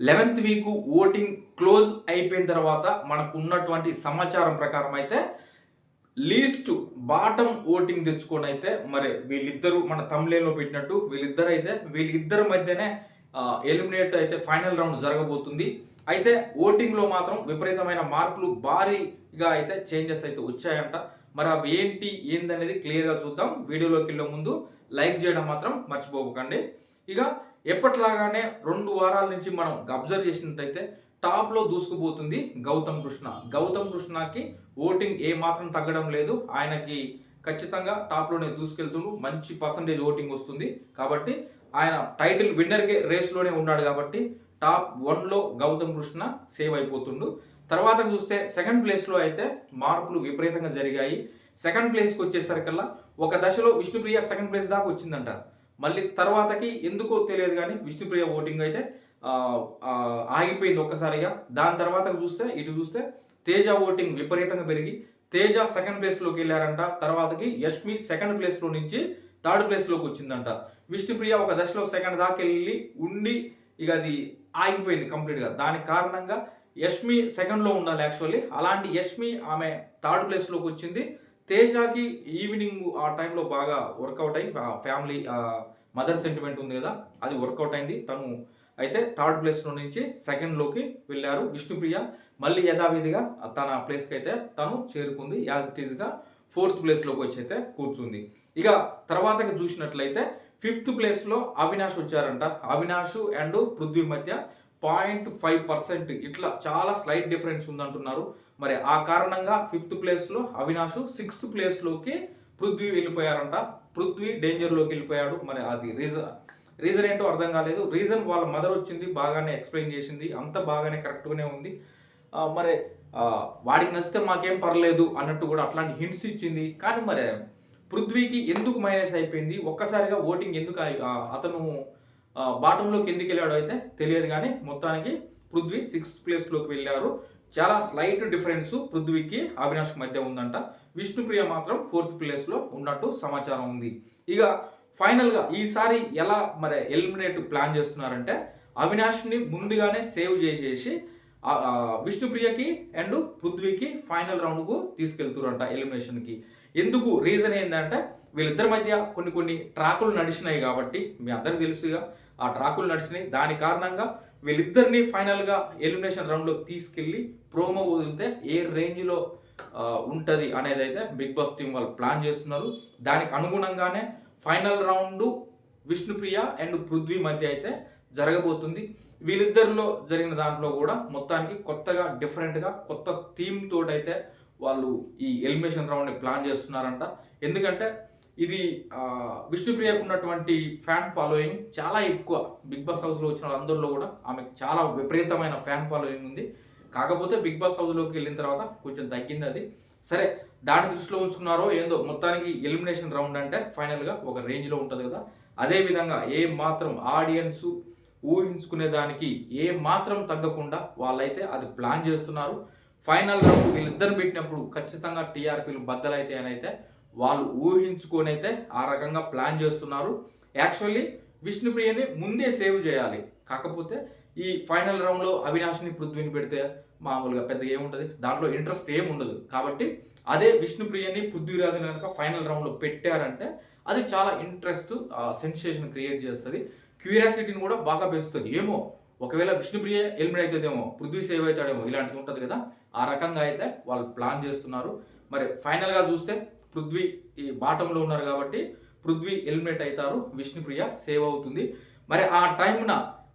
Eleventh week voting close అయిపోయిన తర్వాత మనకు ఉన్నటువంటి సమాచారం ప్రకారం అయితే లీస్ట్ బాటం ఓటింగ్ తెచ్చుకొని అయితే మరి వీళ్ళిద్దరు మన తమిళలో పెట్టినట్టు వీళ్ళిద్దరు అయితే వీళ్ళిద్దరి మధ్యనే ఎలిమినేట్ అయితే ఫైనల్ రౌండ్ జరగబోతుంది. అయితే ఓటింగ్లో మాత్రం విపరీతమైన మార్పులు భారీగా అయితే చేంజెస్ అయితే వచ్చాయంట. మరి అవి ఏంటి ఏందనేది క్లియర్గా చూద్దాం. వీడియోలోకి వెళ్ళే ముందు లైక్ చేయడం మాత్రం మర్చిపోకండి. ఇక ఎప్పట్లాగానే రెండు వారాల నుంచి మనం అబ్జర్వ్ చేసినట్టయితే టాప్లో దూసుకుపోతుంది గౌతమ్ కృష్ణ. గౌతమ్ కృష్ణకి ఓటింగ్ ఏ మాత్రం తగ్గడం లేదు. ఆయనకి ఖచ్చితంగా టాప్లోనే దూసుకెళ్తుండు. మంచి పర్సంటేజ్ ఓటింగ్ వస్తుంది. కాబట్టి ఆయన టైటిల్ విన్నర్కి రేస్లోనే ఉన్నాడు కాబట్టి టాప్ వన్లో గౌతమ్ కృష్ణ సేవ్ అయిపోతుండు. తర్వాత చూస్తే సెకండ్ ప్లేస్లో అయితే మార్పులు విపరీతంగా జరిగాయి. సెకండ్ ప్లేస్కి వచ్చేసరికల్లా ఒక దశలో విష్ణుప్రియ సెకండ్ ప్లేస్ దాకా వచ్చిందంట. మళ్ళీ తర్వాతకి ఎందుకో తెలియదు కానీ విష్ణుప్రియ ఓటింగ్ అయితే ఆగిపోయింది ఒక్కసారిగా. దాని తర్వాత చూస్తే ఇటు చూస్తే తేజ ఓటింగ్ విపరీతంగా పెరిగి తేజ సెకండ్ ప్లేస్లోకి వెళ్ళారంట. తర్వాతకి యష్మి సెకండ్ ప్లేస్లో నుంచి థర్డ్ ప్లేస్లోకి వచ్చిందంట. విష్ణుప్రియ ఒక దశలో సెకండ్ దాకా వెళ్ళి ఉండి ఇక అది ఆగిపోయింది కంప్లీట్గా. దానికి కారణంగా యష్మి సెకండ్లో ఉండాలి యాక్చువల్లీ అలాంటి యష్మి ఆమె థర్డ్ ప్లేస్లోకి వచ్చింది. తేజాకి ఈవినింగ్ ఆ టైంలో బాగా వర్కౌట్ అయ్యి ఫ్యామిలీ మదర్ సెంటిమెంట్ ఉంది కదా అది వర్కౌట్ అయింది. తను అయితే థర్డ్ ప్లేస్లో నుంచి సెకండ్లోకి వెళ్ళారు విష్ణుప్రియ. మళ్ళీ యథావిధిగా తన ప్లేస్కి అయితే తను చేరుకుంది. యాజ్ ఇట్ ఈస్గా ఫోర్త్ ప్లేస్లోకి వచ్చి అయితే కూర్చుంది. ఇక తర్వాతకి చూసినట్లయితే ఫిఫ్త్ ప్లేస్లో అవినాష్ వచ్చారంట. అవినాష్ అండ్ పృథ్వీ మధ్య పాయింట్ ఫైవ్ పర్సెంట్ ఇట్లా చాలా స్లైట్ డిఫరెన్స్ ఉందంటున్నారు. మరి ఆ కారణంగా ఫిఫ్త్ ప్లేస్లో అవినాష్ సిక్స్త్ ప్లేస్లోకి పృథ్వీ వెళ్ళిపోయారంట. పృథ్వీ డేంజర్లోకి వెళ్ళిపోయాడు. మరి అది రీజన్ రీజన్ ఏంటో అర్థం కాలేదు. రీజన్ వాళ్ళ మదర్ వచ్చింది బాగానే ఎక్స్ప్లెయిన్ చేసింది అంత బాగానే కరెక్ట్గానే ఉంది. మరి వాడికి నచ్చితే మాకేం పర్లేదు అన్నట్టు కూడా అట్లాంటి హింట్స్ ఇచ్చింది. కానీ మరి పృథ్వీకి ఎందుకు మైనస్ అయిపోయింది? ఒక్కసారిగా ఓటింగ్ ఎందుకు అతను బాటంలోకి ఎందుకు వెళ్ళాడో అయితే తెలియదు కానీ మొత్తానికి పృథ్వీ సిక్స్త్ ప్లేస్లోకి వెళ్ళారు. చాలా స్లైట్ డిఫరెన్స్ పృథ్వీకి అవినాష్ మధ్య ఉందంట. విష్ణుప్రియ మాత్రం ఫోర్త్ ప్లేస్లో ఉన్నట్టు సమాచారం ఉంది. ఇక ఫైనల్గా ఈసారి ఎలా మరి ఎలిమినేట్ ప్లాన్ చేస్తున్నారంటే అవినాష్ని ముందుగానే సేవ్ చేసేసి విష్ణుప్రియకి అండ్ పృథ్వీకి ఫైనల్ రౌండ్కు తీసుకెళ్తురంట ఎలిమినేషన్కి ఎందుకు? రీజన్ ఏంటంటే వీళ్ళిద్దరి మధ్య కొన్ని కొన్ని ట్రాకులు నడిచినాయి కాబట్టి మీ అందరికి తెలుసుగా. ఆ ట్రాకులు నడిచినాయి. దాని కారణంగా వీళ్ళిద్దరిని ఫైనల్గా ఎలిమినేషన్ రౌండ్లోకి తీసుకెళ్ళి ప్రోమో వదిలితే ఏ రేంజ్లో ఉంటుంది అనేది అయితే బిగ్ బాస్ టీం వాళ్ళు ప్లాన్ చేస్తున్నారు. దానికి అనుగుణంగానే final round Vishnupriya and Prithvi మధ్య అయితే జరగబోతుంది. వీళ్ళిద్దరిలో జరిగిన దాంట్లో కూడా మొత్తానికి కొత్తగా డిఫరెంట్గా కొత్త థీమ్ తోటైతే వాళ్ళు ఈ ఎలిమినేషన్ రౌండ్ని ప్లాన్ చేస్తున్నారంట. ఎందుకంటే ఇది విష్ణుప్రియకు ఉన్నటువంటి ఫ్యాన్ ఫాలోయింగ్ చాలా ఎక్కువ. బిగ్ బాస్ హౌస్లో వచ్చిన వాళ్ళందరిలో కూడా ఆమెకు చాలా విపరీతమైన ఫ్యాన్ ఫాలోయింగ్ ఉంది. కాకపోతే బిగ్ బాస్ హౌస్లోకి వెళ్ళిన తర్వాత కొంచెం తగ్గింది అది. సరే దాని దృష్టిలో ఉంచుకున్నారో ఏందో మొత్తానికి ఎలిమినేషన్ రౌండ్ అంటే ఫైనల్గా ఒక రేంజ్లో ఉంటుంది కదా. అదేవిధంగా ఏ మాత్రం ఆడియన్స్ ఊహించుకునే దానికి ఏ మాత్రం తగ్గకుండా వాళ్ళైతే అది ప్లాన్ చేస్తున్నారు. ఫైనల్ రౌండ్ వీళ్ళిద్దరు పెట్టినప్పుడు ఖచ్చితంగా టీఆర్పీలు బద్దలైతే అని అయితే వాళ్ళు ఊహించుకొని అయితే ఆ రకంగా ప్లాన్ చేస్తున్నారు. యాక్చువల్లీ విష్ణుప్రియని ముందే సేవ్ చేయాలి. కాకపోతే ఈ ఫైనల్ రౌండ్లో అవినాష్ని పృథ్వీని పెడితే మామూలుగా పెద్దగా ఏముంటుంది? దాంట్లో ఇంట్రెస్ట్ ఏముండదు. కాబట్టి అదే విష్ణుప్రియని పృథ్వీరాజుని కనుక ఫైనల్ రౌండ్లో పెట్టారంటే అది చాలా ఇంట్రెస్ట్ సెన్సేషన్ క్రియేట్ చేస్తుంది. క్యూరియాసిటీని కూడా బాగా పెంచుతుంది. ఏమో ఒకవేళ విష్ణుప్రియ ఎలిమినేట్ అవుతుందేమో పృథ్వీ సేవ్ అవుతాడేమో ఇలాంటివి ఉంటుంది కదా? ఆ రకంగా అయితే వాళ్ళు ప్లాన్ చేస్తున్నారు. మరి ఫైనల్గా చూస్తే పృథ్వీ ఈ బాటంలో ఉన్నారు కాబట్టి పృథ్వీ ఎలిమినేట్ అవుతారు. విష్ణుప్రియ సేవ్ అవుతుంది. మరి ఆ టైంన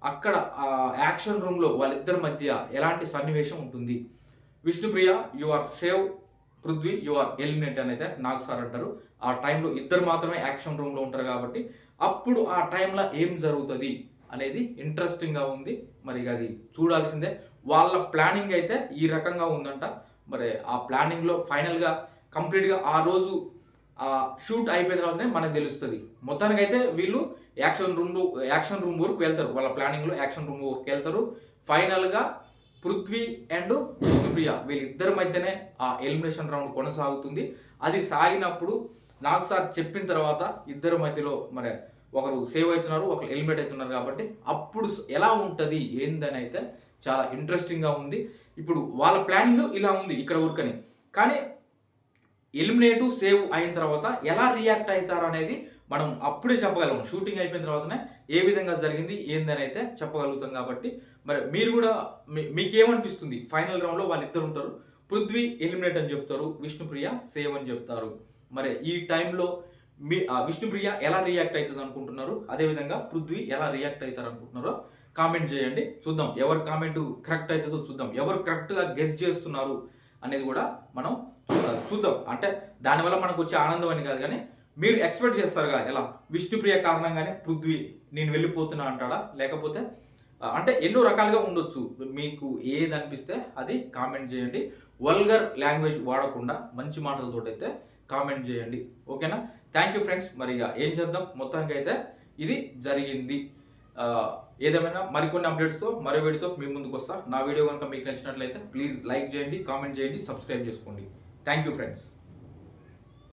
అక్కడ ఆ యాక్షన్ రూమ్లో వాళ్ళిద్దరి మధ్య ఎలాంటి సన్నివేశం ఉంటుంది? Vishnupriya you are save Prithvi you are eliminate అని అయితే నాకు సార్ అంటారు. ఆ టైంలో ఇద్దరు మాత్రమే యాక్షన్ రూమ్లో ఉంటారు కాబట్టి అప్పుడు ఆ టైంలో ఏం జరుగుతుంది అనేది ఇంట్రెస్టింగ్గా ఉంది. మరి అది చూడాల్సిందే. వాళ్ళ ప్లానింగ్ అయితే ఈ రకంగా ఉందంట. మరి ఆ ప్లానింగ్లో ఫైనల్గా కంప్లీట్గా ఆ రోజు ఆ షూట్ అయిపోయిన తర్వాతనే మనకు తెలుస్తుంది. మొత్తానికి అయితే వీళ్ళు యాక్షన్ రూమ్ యాక్షన్ రూమ్ వరకు వెళ్తారు. వాళ్ళ ప్లానింగ్లో యాక్షన్ రూమ్ వరకు వెళ్తారు. ఫైనల్గా పృథ్వీ అండ్ విష్ణుప్రియ వీళ్ళిద్దరి మధ్యనే ఆ ఎలిమినేషన్ రౌండ్ కొనసాగుతుంది. అది సాగినప్పుడు నాకు సార్ చెప్పిన తర్వాత ఇద్దరి మధ్యలో మరి ఒకరు సేవ్ అవుతున్నారు ఒకరు ఎలిమినేట్ అవుతున్నారు కాబట్టి అప్పుడు ఎలా ఉంటుంది ఏందని అయితే చాలా ఇంట్రెస్టింగ్గా ఉంది. ఇప్పుడు వాళ్ళ ప్లానింగ్ ఇలా ఉంది ఇక్కడ ఊరికని. కానీ ఎలిమినేటు సేవ్ అయిన తర్వాత ఎలా రియాక్ట్ అవుతారు అనేది మనం అప్పుడే చెప్పగలం. షూటింగ్ అయిపోయిన తర్వాతనే ఏ విధంగా జరిగింది ఏందని అయితే చెప్పగలుగుతాం కాబట్టి. మరి మీరు కూడా మీ- మీకేమనిపిస్తుంది? ఫైనల్ రౌండ్లో వాళ్ళిద్దరు ఉంటారు. పృథ్వీ ఎలిమినేట్ అని చెప్తారు విష్ణుప్రియ సేవ్ అని చెప్తారు. మరి ఈ టైంలో మీ ఆ, విష్ణుప్రియ ఎలా రియాక్ట్ అవుతుంది అనుకుంటున్నారు? అదేవిధంగా పృథ్వీ ఎలా రియాక్ట్ అవుతారు అనుకుంటున్నారో కామెంట్ చేయండి. చూద్దాం ఎవరు కామెంట్ కరెక్ట్ అవుతుందో చూద్దాం. ఎవరు కరెక్ట్గా గెస్ట్ చేస్తున్నారు? అనేది కూడా మనం చూడాలి చూద్దాం. అంటే దానివల్ల మనకు వచ్చే ఆనందం అని కాదు కానీ మీరు ఎక్స్పెక్ట్ చేస్తారు కదా ఎలా? విష్ణుప్రియ కారణంగానే పృథ్వీ నేను వెళ్ళిపోతున్నా అంటాడా? లేకపోతే అంటే ఎన్నో రకాలుగా ఉండొచ్చు. మీకు ఏది అనిపిస్తే అది కామెంట్ చేయండి. వల్గర్ లాంగ్వేజ్ వాడకుండా మంచి మాటలతో అయితే కామెంట్ చేయండి. ఓకేనా? Thank you friends. మరి ఇక ఏం చేద్దాం? మొత్తానికి అయితే ఇది జరిగింది. ఏదేమైనా మరికొన్ని అప్డేట్స్తో మరో వీడియోతో మీ ముందుకు వస్తా. నా వీడియో కనుక మీకు నచ్చినట్లయితే ప్లీజ్ లైక్ చేయండి కామెంట్ చేయండి సబ్స్క్రైబ్ చేసుకోండి. Thank you friends